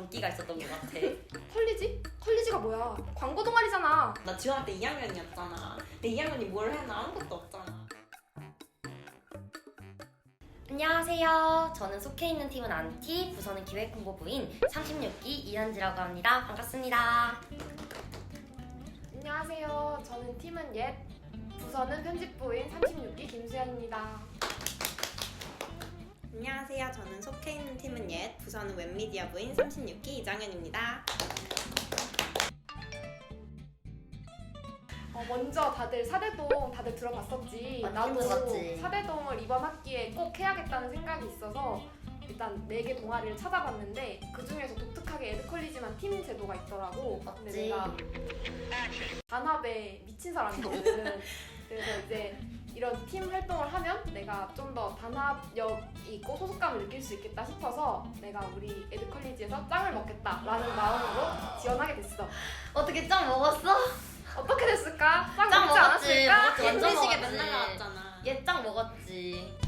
광기가 있었던 것 같아. 컬리지? 컬리지가 뭐야? 광고 동아리잖아. 나 지원할 때 2학년이었잖아. 근데 2학년이 뭘 했나 아무것도 없잖아. 안녕하세요. 저는 속해 있는 팀은 안티, 부서는 기획 홍보부인 36기 이현지라고 합니다. 반갑습니다. 안녕하세요. 저는 팀은 옛, 부서는 편집부인 36기 김수현입니다. 안녕하세요. 저는 속해 있는 팀은 옛, 부서는 웹미디어 부인 36기 이장현입니다. 어, 먼저 다들 사대동 다들 들어봤었지. 나도 들어봤지. 사대동을 이번 학기에 꼭 해야겠다는 생각이 있어서 일단 네 개 동아리를 찾아봤는데 그 중에서 독특하게 에드컬리지만 팀 제도가 있더라고. 근데 맞지? 내가 단합에 미친 사람이거든. 그래서 이제 이런 팀 활동을 하면 내가 좀 더 단합력 있고 소속감을 느낄 수 있겠다 싶어서 내가 우리 에드컬리지에서 짱을 먹겠다라는 마음으로 지원하게 됐어. 어떻게 짱 먹었어? 어떻게 됐을까? 짱, 짱 먹지 먹었지. 않았을까? 먹었지. 완전 먹었지. 맨날 나왔잖아. 얘 짱 먹었지.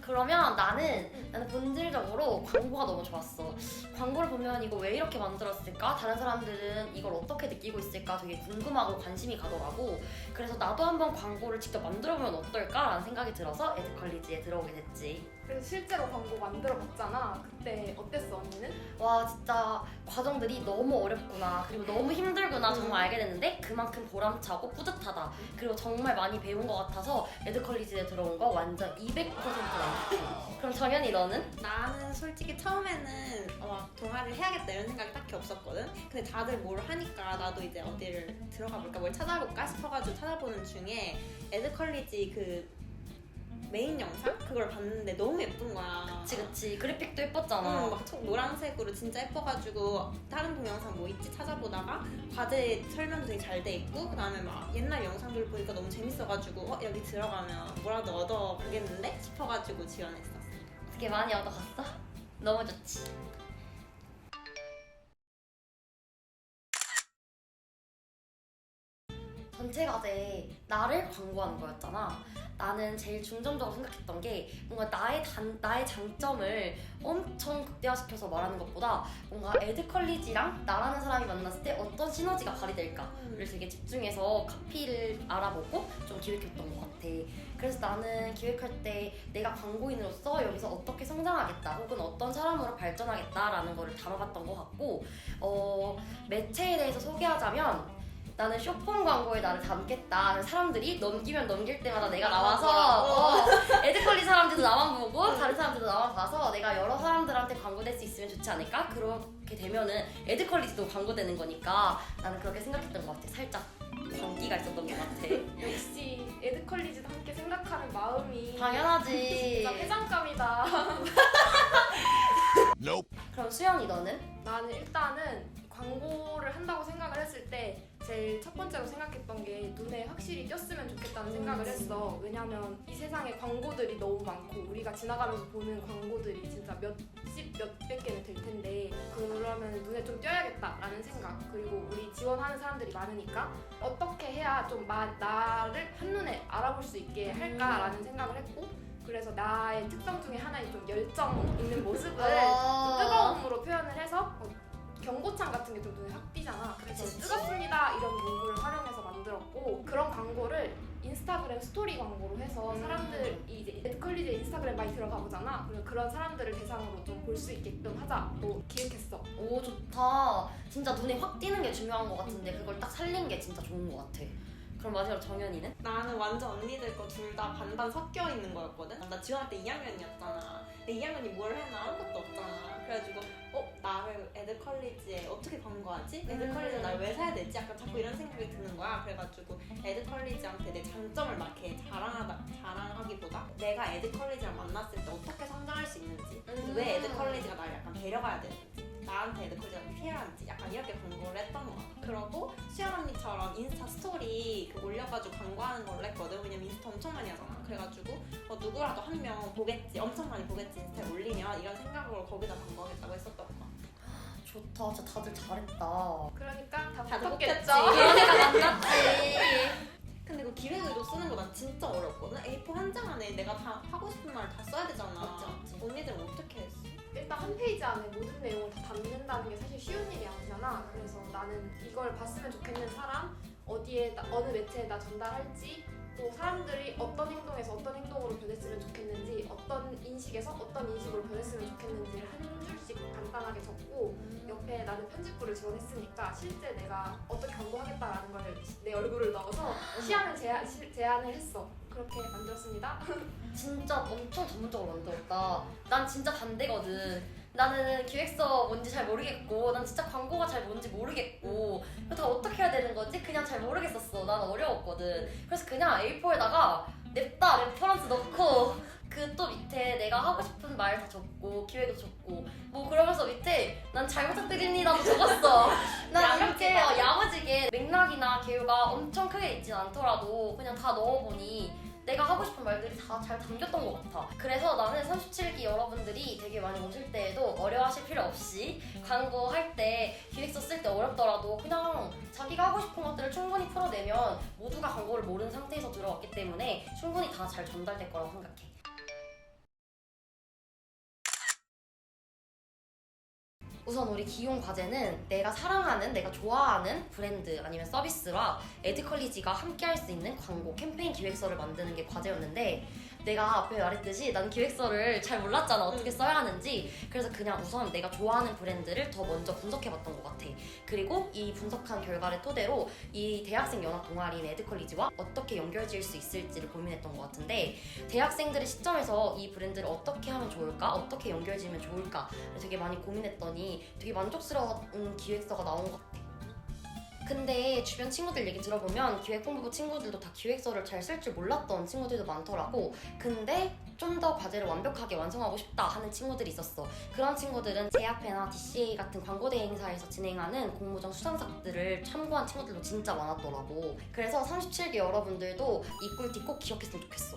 그러면 나는 나는 본질적으로 광고가 너무 좋았어. 광고를 보면 이거 왜 이렇게 만들었을까? 다른 사람들은 이걸 어떻게 느끼고 있을까? 되게 궁금하고 관심이 가더라고. 그래서 나도 한번 광고를 직접 만들어보면 어떨까라는 생각이 들어서 에드컬리지에 들어오게 됐지. 그래서 실제로 광고 만들어 봤잖아. 그때 어땠어 언니는? 와 진짜 과정들이 너무 어렵구나 그리고 너무 힘들구나 정말 알게 됐는데 그만큼 보람차고 뿌듯하다 그리고 정말 많이 배운 것 같아서 에드컬리지에 들어온 거 완전 200% 만족 그럼 정연이 너 는? 나는 솔직히 처음에는 어, 동아리를 해야겠다 이런 생각이 딱히 없었거든. 근데 다들 뭘 하니까 나도 이제 어디를 들어가 볼까 뭘 찾아볼까 싶어가지고 찾아보는 중에 에드컬리지 그 메인 영상 그걸 봤는데 너무 예쁜 거야. 그치 그치 그래픽도 예뻤잖아 응, 막총 노란색으로 진짜 예뻐가지고 다른 동영상 뭐 있지 찾아보다가 과제 설명도 되게 잘 돼 있고 그다음에 막 옛날 영상들 보니까 너무 재밌어가지고 어 여기 들어가면 뭐라도 얻어가겠는데 싶어가지고 지원했었어. 어떻게 많이 얻어갔어? 너무 좋지 전체 과제 나를 광고하는 거였잖아. 나는 제일 중점적으로 생각했던 게 뭔가 나의 단, 나의 장점을 엄청 극대화시켜서 말하는 것보다 뭔가 에드컬리지랑 나라는 사람이 만났을 때 어떤 시너지가 발휘될까를 되게 집중해서 카피를 알아보고 좀 기획했던 것 같아. 그래서 나는 기획할 때 내가 광고인으로서 여기서 어떻게 성장하겠다 혹은 어떤 사람으로 발전하겠다라는 거를 담아봤던 것 같고 어, 매체에 대해서 소개하자면 나는 쇼폰 광고에 나를 담겠다. 사람들이 넘기면 넘길 때마다 내가 나와서 어, 에드컬리 사람들도 나만 보고 다른 사람들도 나만 봐서 내가 여러 사람들한테 광고될 수 있으면 좋지 않을까? 그렇게 되면은 에드컬리지도 광고되는 거니까 나는 그렇게 생각했던 것 같아. 살짝 광기가 있었던 것 같아. 역시 에드컬리지도 함께 생각하는 마음이 당연하지. 진짜 회장감이다. 그럼 수영이 너는? 나는 일단은 광고를 한다고 생각을 했을 때 제일 첫 번째로 생각했던 게 눈에 확실히 띄었으면 좋겠다는 생각을 했어. 왜냐면 이 세상에 광고들이 너무 많고 우리가 지나가면서 보는 광고들이 진짜 몇십 몇백 개는 될 텐데 그러면 눈에 좀 띄어야겠다라는 생각. 그리고 우리 지원하는 사람들이 많으니까 어떻게 해야 좀 마- 나를 한눈에 알아볼 수 있게 할까라는 생각을 했고 그래서 나의 특성 중에 하나인 좀 열정 있는 모습을 좀 어. 뜨거움으로 표현을 해서 어, 경고창 같은 게 좀 눈에 확 띄잖아. 그래서 그치, 그치. 뜨겁습니다 이런 문구를 활용해서 만들었고 그런 광고를 인스타그램 스토리 광고로 해서 음. 사람들이 이제 에드컬리제 인스타그램 많이 들어가 보잖아. 그래서 그런 사람들을 대상으로 좀 볼 수 있게끔 하자고 기획했어. 오 좋다. 진짜 눈에 확 띄는 게 중요한 것 같은데 그걸 딱 살린 게 진짜 좋은 것 같아. 그럼 마지막으로 정연이는? 나는 완전 언니들 거 둘 다 반반 섞여 있는 거였거든. 나 지원할 때 2학년이었잖아. 근데 2학년이 뭘 해나 아무것도 없잖아. 그래가지고 어 나를 에드컬리지에 어떻게 광고하지? 에드컬리지 날왜 사야 되지? 약간 자꾸 이런 생각이 드는 거야. 그래가지고 에드컬리지한테 내 장점을 막 이렇게 자랑하다 자랑하기보다 내가 에드컬리지랑 만났을 때 어떻게 성장할 수 있는지, 음. 왜 에드컬리지가 나를 약간 데려가야 되는지. 나한테 에드컬리지가 필요한지 약간 이렇게 광고를 했던 것 같아. 그러고 수연 언니처럼 인스타 스토리 그 올려가지고 광고하는 걸로 했거든. 왜냐면 인스타 엄청 많이 하잖아. 그래가지고 어, 누구라도 한 명 보겠지, 엄청 많이 보겠지 인스타에 올리면 이런 생각으로 거기다 광고하겠다고 했었던 것 같아. 좋다. 진짜 다들 잘했다. 그러니까 다 다들 붙었겠죠. 그러니까 만났지. 근데 그 기획의도 쓰는 거난 진짜 어렵거든. A4 한 장 안에 내가 다 하고 싶은 말 다 써야 되잖아. 맞지, 맞지. 언니들은 어떻게 했어? 일단 한 페이지 안에 모든 내용을 다 담는다는 게 사실 쉬운 일이 아니잖아. 그래서 나는 이걸 봤으면 좋겠는 사람, 어디에, 나- 어느 매체에다 전달할지, 또 사람들이 어떤 행동에서 어떤 행동으로 변했으면 좋겠는지, 어떤 인식에서 어떤 인식으로 변했으면 좋겠는지를 한 줄씩 간단하게 적고, 옆에 나는 편집부를 지원했으니까 실제 내가 어떻게 광고하겠다라는 걸 내 얼굴을 넣어서 시안을 제안, 시- 제안을 했어. 그렇게 만들었습니다. 진짜 엄청 전문적으로 만들었다. 난 진짜 반대거든. 나는 기획서 뭔지 잘 모르겠고, 난 진짜 광고가 잘 뭔지 모르겠고, 그거 다 어떻게 해야 되는 거지? 그냥 잘 모르겠었어. 난 어려웠거든. 그래서 그냥 A4에다가 냅다 레퍼런스 넣고, 그 또 밑에 내가 하고 싶은 말 다 적고, 기획도 적고, 뭐 그러면서 밑에 난 잘 부탁드립니다도 적었어. 난 이렇게. 어, 야무지게 맥락이나 개요가 엄청 크게 있진 않더라도 그냥 다 넣어보니 내가 하고 싶은 말들이 다 잘 담겼던 것 같아. 그래서 나는 37기 여러분들이 되게 많이 오실 때에도 어려워하실 필요 없이 광고 할 때 기획서 쓸 때 어렵더라도 그냥 자기가 하고 싶은 것들을 충분히 풀어내면 모두가 광고를 모르는 상태에서 들어왔기 때문에 충분히 다 잘 전달될 거라고 생각해. 우선 우리 기용 과제는 내가 사랑하는, 내가 좋아하는 브랜드 아니면 서비스와 에드컬리지가 함께 할 수 있는 광고 캠페인 기획서를 만드는 게 과제였는데 내가 앞에 말했듯이 난 기획서를 잘 몰랐잖아. 어떻게 써야 하는지. 그래서 그냥 우선 내가 좋아하는 브랜드를 더 먼저 분석해봤던 것 같아. 그리고 이 분석한 결과를 토대로 이 대학생 연합 동아리인 에드컬리지와 어떻게 연결지을 수 있을지를 고민했던 것 같은데 대학생들의 시점에서 이 브랜드를 어떻게 하면 좋을까? 어떻게 연결지으면 좋을까? 되게 많이 고민했더니 되게 만족스러운 기획서가 나온 것 같아. 근데 주변 친구들 얘기 들어보면 기획본부부 친구들도 다 기획서를 잘 쓸 줄 몰랐던 친구들도 많더라고. 근데 좀 더 과제를 완벽하게 완성하고 싶다 하는 친구들이 있었어. 그런 친구들은 제아페나 DCA 같은 광고 대 행사에서 진행하는 공모전 수상작들을 참고한 친구들도 진짜 많았더라고. 그래서 37기 여러분들도 이 꿀팁 꼭 기억했으면 좋겠어.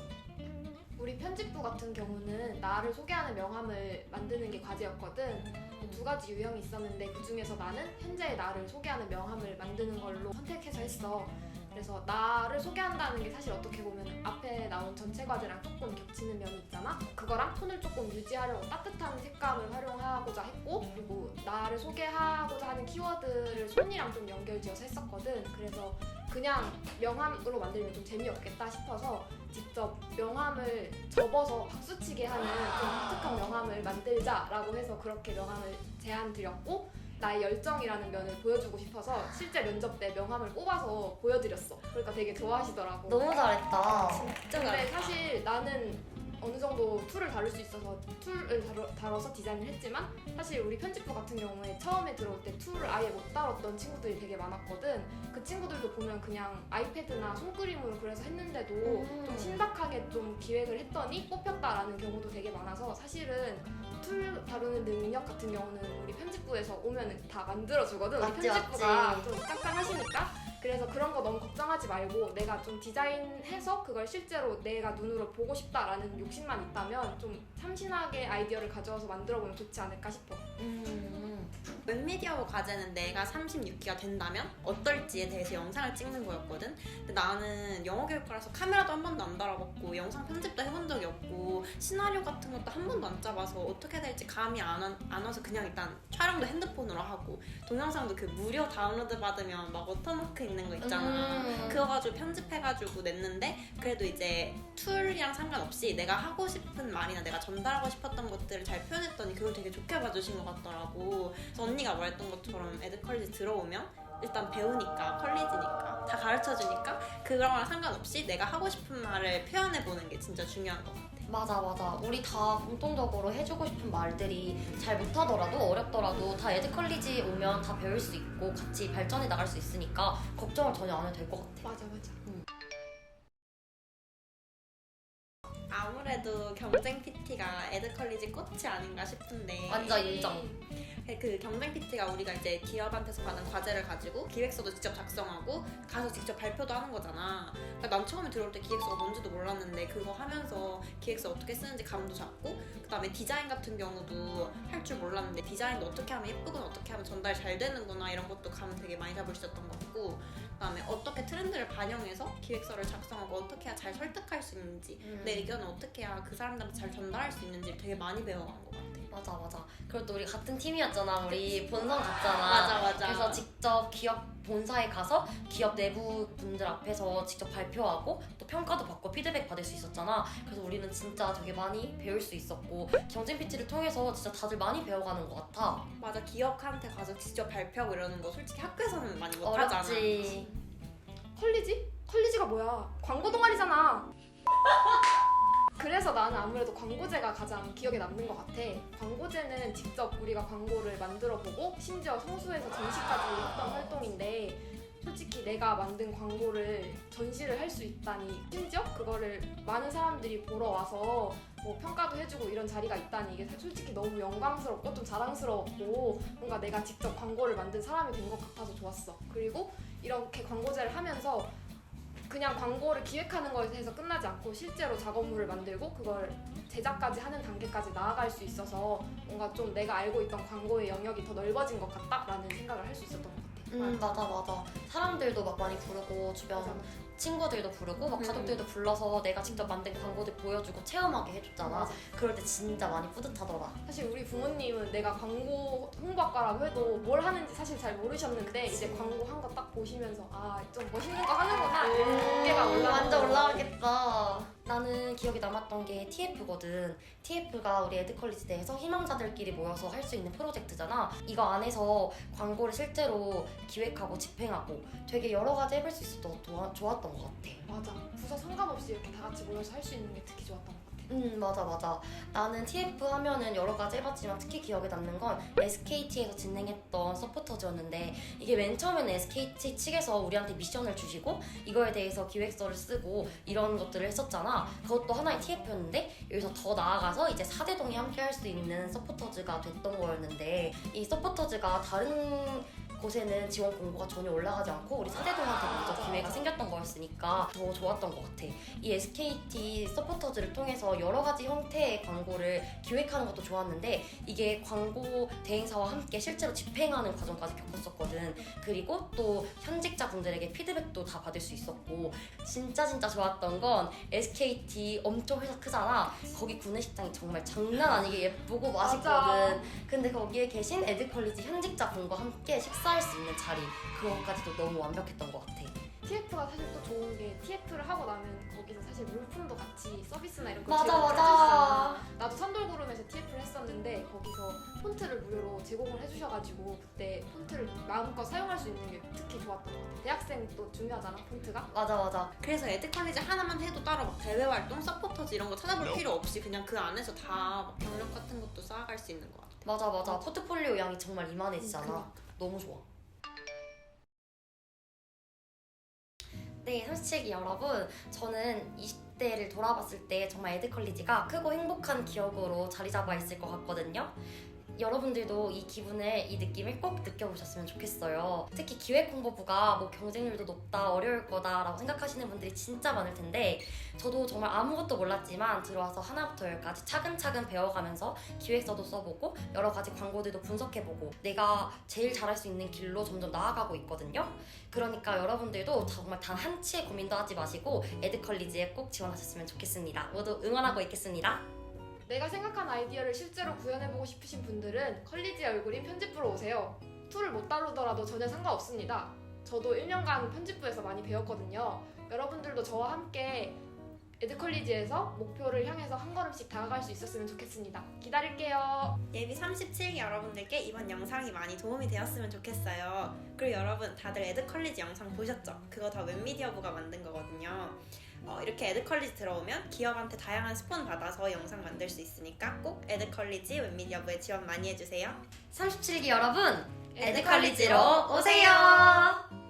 우리 편집부 같은 경우는 나를 소개하는 명함을 만드는 게 과제였거든. 두 가지 유형이 있었는데 그 중에서 나는 현재의 나를 소개하는 명함을 만드는 걸로 선택해서 했어. 그래서 나를 소개한다는 게 사실 어떻게 보면 앞에 나온 전체 과제랑 조금 겹치는 면이 있잖아. 그거랑 톤을 조금 유지하려고 따뜻한 색감을 활용하고자 했고 그리고 나를 소개하고자 하는 키워드를 손이랑 좀 연결지어서 했었거든. 그래서 그냥 명함으로 만들면 좀 재미없겠다 싶어서 직접 명함을 접어서 박수치게 하는 좀 독특한 명함을 만들자라고 해서 그렇게 명함을 제안 드렸고 나의 열정이라는 면을 보여주고 싶어서 실제 면접 때 명함을 뽑아서 보여드렸어. 그러니까 되게 좋아하시더라고. 너무 잘했다. 진짜 근데 잘했다. 사실 나는 어느 정도 툴을 다룰 수 있어서 툴을 다뤄, 다뤄 서 디자인을 했지만 사실 우리 편집부 같은 경우에 처음에 들어올 때 툴을 아예 못 다뤘던 친구들이 되게 많았거든. 그 친구들도 보면 그냥 아이패드나 손그림으로 그래서 했는데도 음. 좀 신박하게 좀 기획을 했더니 뽑혔다라는 경우도 되게 많아서 사실은 툴 다루는 능력 같은 경우는 우리 편집부에서 오면 다 만들어주거든. 우리 맞지, 편집부가 맞지. 좀 깐깐하시니까. 그래서 그런 거 너무 걱정하지 말고 내가 좀 디자인해서 그걸 실제로 내가 눈으로 보고 싶다라는 욕심만 있다면 좀 참신하게 아이디어를 가져와서 만들어 보면 좋지 않을까 싶어. 음. 웹미디어 과제는 내가 36기가 된다면 어떨지에 대해서 영상을 찍는 거였거든. 근데 나는 영어 교육과라서 카메라도 한 번도 안 달아봤고 영상 편집도 해본 적이 없고 시나리오 같은 것도 한 번도 안 짜봐서 어떻게 될지 감이 안, 와- 안 와서 그냥 일단 촬영도 핸드폰으로 하고 동영상도 그 무료 다운로드 받으면 막 워터마크 있는 거 있잖아. 음. 그거 가지고 편집해가지고 냈는데 그래도 이제 툴이랑 상관없이 내가 하고 싶은 말이나 내가 전달하고 싶었던 것들을 잘 표현했더니 그걸 되게 좋게 봐주신 것 같더라고. 그래서 언니가 말했던 것처럼 에드컬리지 들어오면 일단 배우니까 컬리지니까 다 가르쳐주니까 그거랑 상관없이 내가 하고 싶은 말을 표현해보는 게 진짜 중요한 것 같아. 맞아 맞아 우리 다 공통적으로 해주고 싶은 말들이 잘 못하더라도 어렵더라도 다 에드컬리지 오면 다 배울 수 있고 같이 발전해 나갈 수 있으니까 걱정을 전혀 안 해도 될 것 같아 맞아 맞아. 아무래도 경쟁 PT가 에드컬리지 꽃이 아닌가 싶은데. 완전 인정. 그 경쟁 PT가 우리가 이제 기업한테서 받은 과제를 가지고 기획서도 직접 작성하고 가서 직접 발표도 하는 거잖아. 그러니까 난 처음에 들어올 때 기획서가 뭔지도 몰랐는데 그거 하면서 기획서 어떻게 쓰는지 감도 잡고 그다음에 디자인 같은 경우도 할 줄 몰랐는데 디자인도 어떻게 하면 예쁘거나 어떻게 하면 전달이 잘 되는구나 이런 것도 감 되게 많이 잡을 수 있었던 것 같고 그다음에 어떻게 트렌드를 반영해서 기획서를 작성하고 어떻게 해야 잘 설득할 수 있는지 음. 내 의견을 어떻게 해야 그 사람들한테 잘 전달할 수 있는지 되게 많이 배워간 것 같아. 맞아 맞아. 그리고 또 우리 같은 팀이었잖아. 우리 본선 갔잖아. 맞아 맞아. 그래서 직접 기업 본사에 가서 기업 내부 분들 앞에서 직접 발표하고 또 평가도 받고 피드백 받을 수 있었잖아. 그래서 우리는 진짜 되게 많이 배울 수 있었고 경쟁 PT를 통해서 진짜 다들 많이 배워가는 것 같아. 맞아 기업한테 가서 직접 발표하고 이러는 거 솔직히 학교에서는 많이 못 하잖아. 어렵지. 컬리지? 컬리지가 뭐야? 광고 동아리잖아. 그래서 나는 아무래도 광고제가 가장 기억에 남는 것 같아. 광고제는 직접 우리가 광고를 만들어 보고 심지어 성수에서 전시까지 했던 활동인데 솔직히 내가 만든 광고를 전시를 할 수 있다니 심지어 그거를 많은 사람들이 보러 와서 뭐 평가도 해주고 이런 자리가 있다니 이게 솔직히 너무 영광스럽고 좀 자랑스러웠고 뭔가 내가 직접 광고를 만든 사람이 된 것 같아서 좋았어. 그리고 이렇게 광고제를 하면서 그냥 광고를 기획하는 것에 대해서 끝나지 않고 실제로 작업물을 만들고 그걸 제작까지 하는 단계까지 나아갈 수 있어서 뭔가 좀 내가 알고 있던 광고의 영역이 더 넓어진 것 같다라는 생각을 할 수 있었던 것 같아. 음 맞아 맞아. 사람들도 막 많이 부르고 주변 맞아. 친구들도 부르고 막 음. 가족들도 불러서 내가 직접 만든 광고들 보여주고 체험하게 해줬잖아. 맞아. 그럴 때 진짜 많이 뿌듯하더라. 사실 우리 부모님은 내가 광고 홍보학과라고 해도 뭘 하는지 사실 잘 모르셨는데 이제 광고 한 거 딱 보시면서 아 좀 멋있는 거 하는구나 이런 어깨가 올라 완전 올라가겠다. 나는 기억에 남았던 게 TF거든. TF가 우리 에드컬리지 내에서 희망자들끼리 모여서 할 수 있는 프로젝트잖아. 이거 안에서 광고를 실제로 기획하고 집행하고 되게 여러 가지 해볼 수 있어서 더 좋았던 것 같아. 맞아 부서 상관없이 이렇게 다 같이 모여서 할 수 있는 게 특히 좋았던 것 같아. 음 맞아 맞아 나는 TF 하면은 여러 가지 해봤지만 특히 기억에 남는 건 SKT에서 진행했던 서포터즈였는데 이게 맨 처음에는 SKT 측에서 우리한테 미션을 주시고 이거에 대해서 기획서를 쓰고 이런 것들을 했었잖아 그것도 하나의 TF였는데 여기서 더 나아가서 이제 4대동이 함께 할 수 있는 서포터즈가 됐던 거였는데 이 서포터즈가 다른 곳에는 지원 공고가 전혀 올라가지 않고 우리 4대동한테 먼저 기회가 생겼던 거였으니까 더 좋았던 것 같아 이 SKT 서포터즈를 통해서 여러 가지 형태의 광고를 기획하는 것도 좋았는데 이게 광고 대행사와 함께 실제로 집행하는 과정까지 겪었었거든. 그리고 또 현직자분들에게 피드백도 다 받을 수 있었고 진짜 진짜 좋았던 건 SKT 엄청 회사 크잖아. 거기 구내식당이 정말 장난 아니게 예쁘고 맛있거든. 근데 거기에 계신 에드컬리지 현직자분과 함께 식사 할 수 있는 자리 그것까지도 너무 완벽했던 것 같아. TF가 사실 또 좋은 게 TF를 하고 나면 거기서 사실 물품도 같이 서비스나 이런 거 맞아 제공을 맞아. 해주시잖아. 나도 산돌구름에서 TF를 했었는데 거기서 폰트를 무료로 제공을 해주셔가지고 그때 폰트를 마음껏 사용할 수 있는 게 특히 좋았던 것 같아. 대학생 또 중요하잖아 폰트가. 맞아 맞아. 그래서 에드컬리지 하나만 해도 따로 막 대외 활동, 서포터즈 이런 거 찾아볼 필요 없이 그냥 그 안에서 다막 경력 같은 것도 쌓아갈 수 있는 것 같아. 맞아 맞아. 포트폴리오 양이 정말 이만해지잖아. 그러니까. 너무 좋아. 네, 솔직히 여러분, 저는 20대를 돌아봤을 때 정말 에드컬리지가 크고 행복한 기억으로 자리 잡아 있을 것 같거든요. 여러분들도 이 기분을, 이 느낌을 꼭 느껴보셨으면 좋겠어요. 특히 기획 홍보부가 뭐 경쟁률도 높다, 어려울 거다라고 생각하시는 분들이 진짜 많을 텐데, 저도 정말 아무것도 몰랐지만 들어와서 하나부터 열까지 차근차근 배워가면서 기획서도 써보고 여러 가지 광고들도 분석해보고 내가 제일 잘할 수 있는 길로 점점 나아가고 있거든요. 그러니까 여러분들도 정말 단 한 치의 고민도 하지 마시고 에드컬리지에 꼭 지원하셨으면 좋겠습니다. 모두 응원하고 있겠습니다. 내가 생각한 아이디어를 실제로 구현해보고 싶으신 분들은 컬리지의 얼굴인 편집부로 오세요. 툴을 못 다루더라도 전혀 상관없습니다. 저도 1년간 편집부에서 많이 배웠거든요. 여러분들도 저와 함께 에드컬리지에서 목표를 향해서 한 걸음씩 다가갈 수 있었으면 좋겠습니다. 기다릴게요. 예비 37기 여러분들께 이번 영상이 많이 도움이 되었으면 좋겠어요. 그리고 여러분 다들 에드컬리지 영상 보셨죠? 그거 다 웹미디어부가 만든 거거든요. 어, 이렇게 에드컬리지 들어오면 기업한테 다양한 스폰 받아서 영상 만들 수 있으니까 꼭 에드컬리지 웹미디어부에 지원 많이 해주세요. 37기 여러분, 에드컬리지로 오세요!